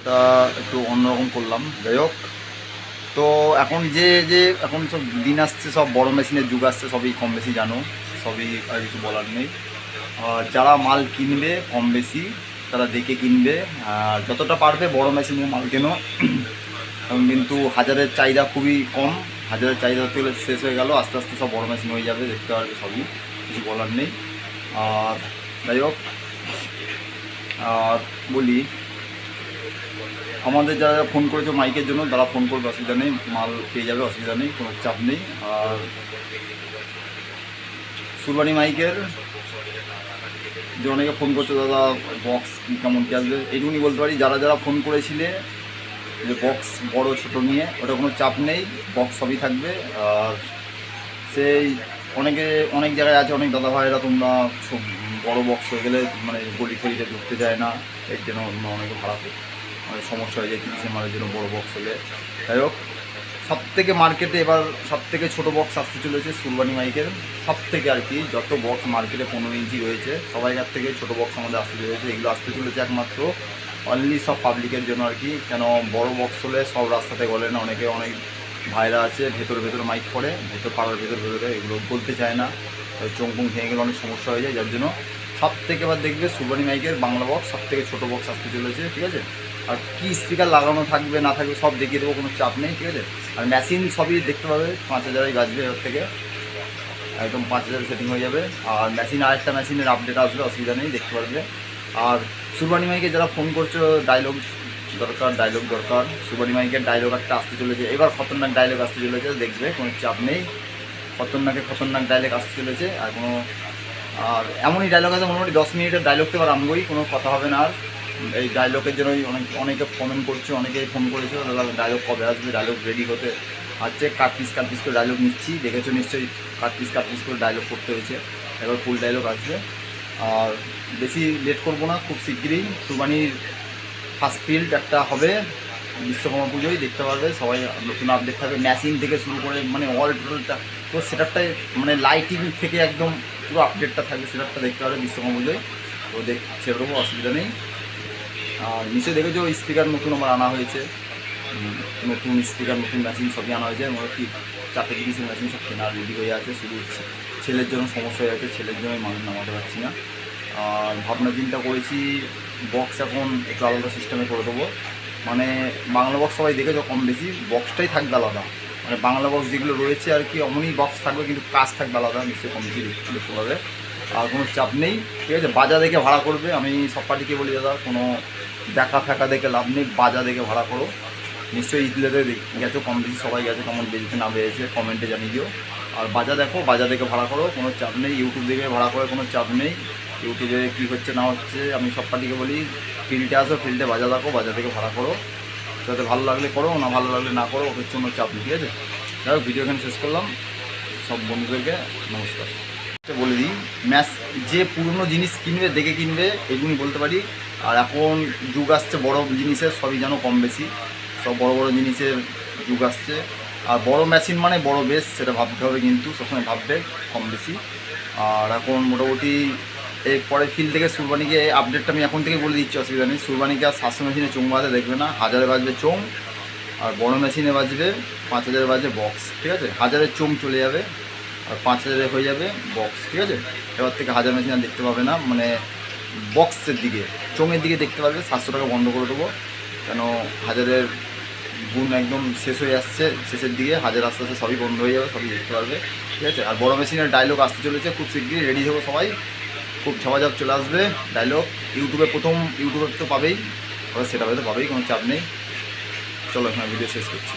এটা একটু অন্যরকম করলাম। যাই হোক, তো এখন যে যে এখন সব দিন আসছে, সব বড় মেশিনের যুগ আসছে, সবই কম বেশি জানো, সবই আর কিছু বলার নেই। আর যারা মাল কিনবে কম বেশি, তারা দেখে কিনবে। আর যতটা পারবে বড় মেশিনের মাল কেন। কিন্তু হাজারের চাহিদা খুবই কম। হাজারের চাহিদা হতে শেষ হয়ে গেল, আস্তে আস্তে সব বড় মেশিন হয়ে যাবে, দেখতে পারবে সবই, কিছু বলার নেই। আর যাই হোক, আর বলি আমাদের যারা ফোন করেছ মাইকের জন্য, তারা ফোন করবে, অসুবিধা নেই, মাল পেয়ে যাবে, অসুবিধা নেই, কোনো চাপ নেই। আর সুরবানি মাইকের যে অনেকে ফোন করছে, দাদা বক্স কেমন কি আসবে? এইটুকুনি বলতে পারি, যারা যারা ফোন করেছিলে, যে বক্স বড়, ছোট নিয়ে, ওটা কোনো চাপ নেই বক্স সবই থাকবে। আর সেই অনেকে, অনেক জায়গায় আছে, অনেক দাদা ভাইরা তোমরা বড় বক্স হয়ে গেলে মানে গলি ফলিতে ঢুকতে যায় না, এর জন্য অনেকে ভাড়া সমস্যা হয়ে যায় তিরিশে মালের জন্য বড় বক্স হলে। যাই হোক সব থেকে মার্কেটে এবার সব থেকে ছোটো বক্স আসতে চলেছে সুলবানি মাইকের সব থেকে আর কি, যত বক্স মার্কেটে পনেরো ইঞ্চি রয়েছে সবাইকার থেকে ছোটো বক্স আমাদের আসতে চলেছে। এগুলো আসতে চলেছে একমাত্র অনলি সব পাবলিকের জন্য আর কি। কেন, বড় বক্স হলে সব রাস্তাতে বলে না, অনেকে অনেক ভাইরা আছে, ভেতর ভেতর মাইক পড়ে ভেতর পাড়ার ভেতর ভেতরে এগুলো বলতে চায় না। চমকুম ভেঙে গেলে অনেক সমস্যা হয়ে যায়, যার জন্য সব থেকে এবার দেখবে সুবানি মাইকের বাংলা বক্স সব থেকে ছোটো বক্স আসতে চলেছে, ঠিক আছে? আর কি স্পিকার লাগানো থাকবে, না থাকবে, সব দেখিয়ে দেবো, কোনো চাপ নেই, ঠিক আছে? আর মেশিন সবই দেখতে পাবে, পাঁচ হাজারই বাজবে ওর থেকে। একদম পাঁচ হাজার সেটিং হয়ে যাবে। আর মেশিন আরেকটা মেশিনের আপডেট আসবে, অসুবিধা নেই, দেখতে পারবে। আর সুরবানি মাইকে যারা ফোন করছ ডায়লগ দরকার ডায়লগ দরকার। সুরবানি মাইকের ডায়লগ একটা আসতে চলেছে। এবার খতরনাক ডায়লগ আসতে চলেছে, দেখবে, কোনো চাপ নেই। খতরনাকে খতরনাক ডায়লগ আসতে চলেছে, আর কোনো আর এমনই ডায়লগ আছে, মোটামুটি দশ মিনিটের ডায়লগ তো এবার আনবোই কোনো কথা হবে না আর। এই ডায়লগের জন্যই অনেক, অনেকে কমেন্ট করছে, অনেকেই ফোন করেছে ডায়লগ কবে আসবে ডায়লগ রেডি হতে হচ্ছে, কাট পিস কাট পিস করে ডায়লগ নিচ্ছি, দেখেছ নিশ্চয়ই কাট পিস কাট পিস করে ডায়লগ করতে হয়েছে, এবার ফুল ডায়লগ আসবে। আর বেশি লেট করব না, খুব শিগগিরই সুবানির ফার্স্ট ফিল্ড একটা হবে, বিশ্বকর্মা পুজোয় দেখতে পারবে, সবাই নতুন আপডেট থাকবে মেশিন থেকে শুরু করে মানে অল টোটালটা তো সেটারটাই মানে লাইটিং থেকে একদম পুরো আপডেটটা থাকবে সেটারটা দেখতে পারবে বিশ্বকর্মা পুজোয়। তো দেখ দেবো, অসুবিধা নেই। আর নিচে দেখেছ স্পিকার নতুন আমার আনা হয়েছে। নতুন স্পিকার নতুন মেশিন সবই আনা হয়েছে। মোটামুটি চারটে তিরিশের মেশিন সব কেনা রেডি হয়ে আছে। শুধু ছেলের জন্য সমস্যা হয়ে আছে, ছেলের জন্যই মানুষ নামাতে পারছি না। আর ভাবনা চিন্তা করেছি বক্স এখন একটু আলাদা সিস্টেমে করে দেবো। মানে বাংলা বক্স সবাই দেখেছ কম বেশি? বক্সটাই থাকবে আলাদা। মানে বাংলা বক্স যেগুলো রয়েছে আর কি অমনই বক্স থাকবে, কিন্তু কাজ থাকবে আলাদা, নিশ্চয়ই কম বেশি দেখতে পাবে আর কোনো চাপ নেই, ঠিক আছে? বাজা দেখে ভাড়া করবে, আমি সব পার্টিকে বলি, দাদা, কোনো দেখা ফেকা দেখে লাভ নেই বাজা দেখে ভাড়া করো। নিশ্চয়ই ইদলেতে গেছো, কম বেশি সবাই গেছে কেমন বেজেছে না বেজেছে কমেন্টে জানিয়ে দিও। আর বাজা দেখো বাজা দেখে ভাড়া করো, কোনো চাপ নেই ইউটিউব দেখে ভাড়া করে কোনো চাপ নেই। ইউটিউবে কী হচ্ছে, না হচ্ছে, আমি সব পার্টিকে বলি ফিল্ডে আসো ফিল্ডে বাজা দেখো বাজা থেকে ভাড়া করো। যাতে ভালো লাগলে করো, না ভালো লাগলে না করো ওদের জন্য চাপ নেই, ঠিক আছে? যাই হোক ভিডিও এখানে শেষ করলাম। সব বন্ধুদেরকে নমস্কার। বলে দিই, ম্যাচ, যে পুরনো জিনিস কিনবে, দেখে কিনবে এগুলি বলতে পারি। আর এখন যুগ আসছে, বড় জিনিসের, সবই যেন কম বেশি। সব বড় বড় জিনিসের যুগ আসছে। আর বড় মেশিন মানে বড় বেশ, সেটা ভাবতে হবে কিন্তু, সবসময় ভাববে কম বেশি। আর এখন মোটামুটি এরপরে ফিল্ড থেকে সুরবানিকে আপডেটটা আমি এখন থেকে বলে দিচ্ছি, অসুবিধা নেই। সুরবানিকে আর সাতশো মেশিনে চোং বাজে দেখবে না। হাজারে বাজবে চোং আর বড় মেশিনে বাজবে পাঁচ হাজারে বাজবে বক্স ঠিক আছে? হাজারের চোং চলে যাবে, আর পাঁচ হাজারে হয়ে যাবে বক্স ঠিক আছে? এবার থেকে হাজার মেশিন আর দেখতে পাবে না মানে বক্সের দিকে, চোঙের দিকে দেখতে পারবে, সাতশো টাকা বন্ধ করে দেবো। কেন হাজারের গুণ একদম শেষ হয়ে আসছে, শেষের দিকে হাজার আস্তে আস্তে সবই বন্ধ হয়ে যাবে, সবই দেখতে পারবে, ঠিক আছে? আর বড় মেশিনের ডায়লগ আসতে চলেছে, খুব শিগগিরই রেডি হব সবাই। খুব ঝাপাঝাপ চলে আসবে ডায়লগ ইউটিউবে প্রথম ইউটিউবে তো পাবেই সেটা হয়তো পাবেই, কোনো চাপ নেই। চলো এখন ভিডিও শেষ করছি।